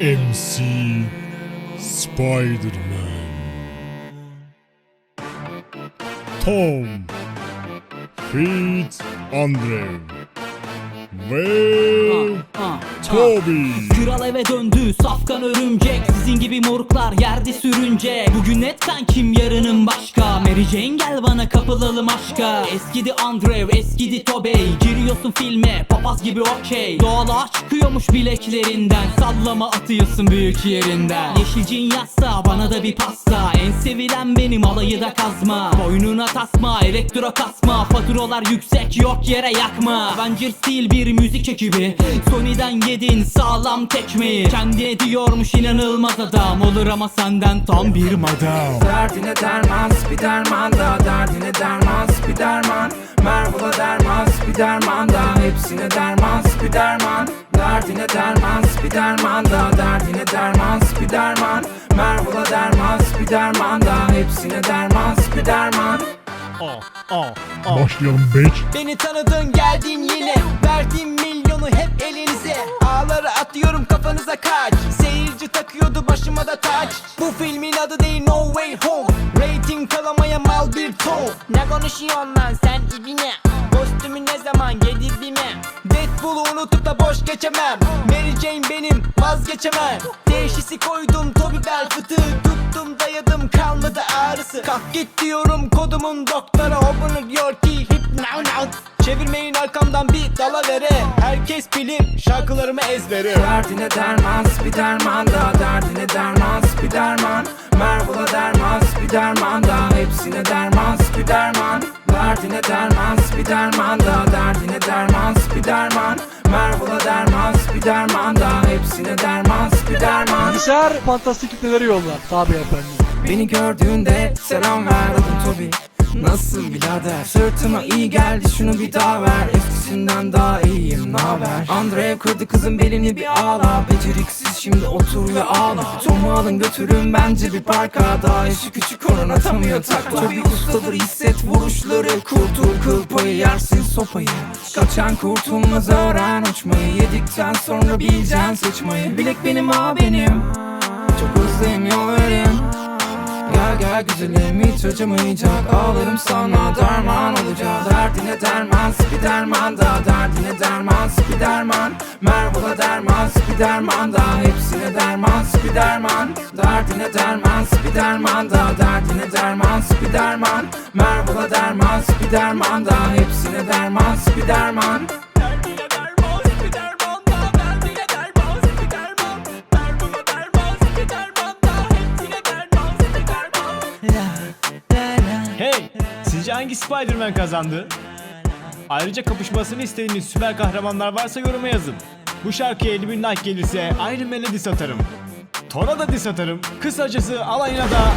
MC Spider-Man. Tom Feat Andrew ve Toby Kral eve döndü safkan örümcek. Sizin gibi moruklar yerde sürünce. Bugün etken kim yarının başka. Mary Jane gel bana kapılalım aşka. Eskidi Andrew eskidi Tobey Giriyorsun filme papaz gibi okey. Doğala çıkıyormuş bileklerinden. Sallama atıyorsun büyük yerinden. Yeşilcin yazsa bana da bir pasta. En sevilen benim alayı da kazma. Boynuna tasma elektro kasma. Faturalar yüksek yok yere yakma. Avenger Steel bir müzik ekibi. Sony'den yedin sağlam tekmeyi Kendi diyormuş inanılmaz adam. Olur ama senden tam bir madam. Derdine derman Spiderman da. Derdine derman Spiderman Marvel'a derman Spiderman da. Hepsine derman Spiderman Derdine derman Spiderman da. Derdine derman Spiderman Marvel'a derman Spiderman da. Hepsine derman Spiderman Başlayalım bitch Beni tanıdın geldin yine. Verdiğim Bu filmin adı değil No Way Home. Rating kalamaya mal bir ton. Ne konuşuyorsun lan sen ibine? Kostümü ne zaman getirdi mi Deadpool'u unutup da boş geçemem. Mary Jane benim vazgeçemem. Teşhisi koydum Toby Bell fıtığı Tuttum dayadım kalmadı ağrısı. Kalk git diyorum kodumun doktora Open your hip now now. Çevirmeyin arkamdan bir dalavere Herkes bilir şarkılarımı ezbere. Derdine derman Spiderman da Derdine derman Marvel'a derman. Spiderman da. Hepsine derman. Spiderman Derdine derman Spiderman da. Derdine derman. Spiderman Marvel'a derman Spiderman da. Hepsine derman. Spiderman Bilgisayar fantastik kitleleri yolla. Tabi efendim. Beni gördüğünde selam ver adım Toby Nasılsın birader? Sırtıma iyi geldi şunu bir daha ver. Eskisinden daha iyiyim naber Andrev kırdı kızın belini bir ağla. Beceriksiz şimdi otur ve ağla. Tom'u alın götürün bence bir parka. Daha yaşı küçük onun atamıyor takla. Toby ustadır hisset vuruşları. Kurtul kıl payı yersin sopayı. Kaçan kurtulmaz öğren uçmayı. Yedikten sonra bileceksin sıçmayı Bilek benim ağ benim. Çok verin Gel güzelim hiç acımayacak. Ağlarım sana derman olacak Derdine derman Spiderman da. Derdine derman Spiderman Marvel'a derman Spiderman da. Hepsine derman Spiderman Derdine derman Spiderman da. Derdine derman Spiderman Marvel'a derman Spiderman da. Hepsine derman Spiderman Derdine Hey! Sizce hangi Spider-Man kazandı? Ayrıca kapışmasını istediğiniz süper kahramanlar varsa yoruma yazın. Bu şarkıya 50 bin like gelirse Iron Man'e diss atarım. Thor'a da diss atarım. Kısacası alayına da...